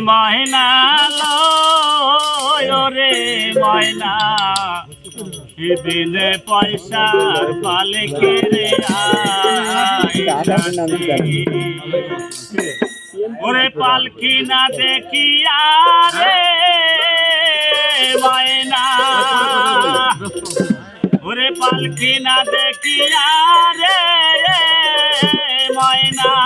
ময়না রে ময়না। দিলে পয়সার পালকে রে ওরে পালকি না দেখিয়া রে ময়না। ওরে পালকি না দেখিয়া রে ময়না।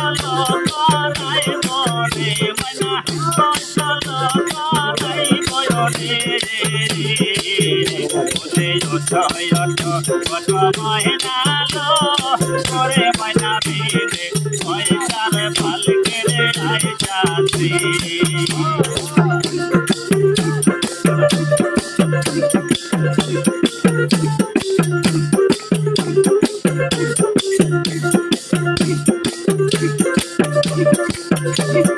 করে মাইনা দিলে পয়সার ভালো কেড়ে আই যাতে Thank you.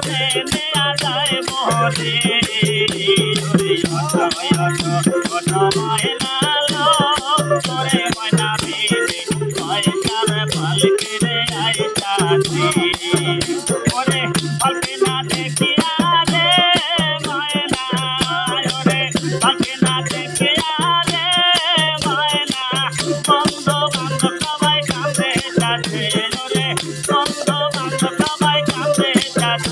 I'm not a man.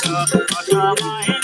Bye.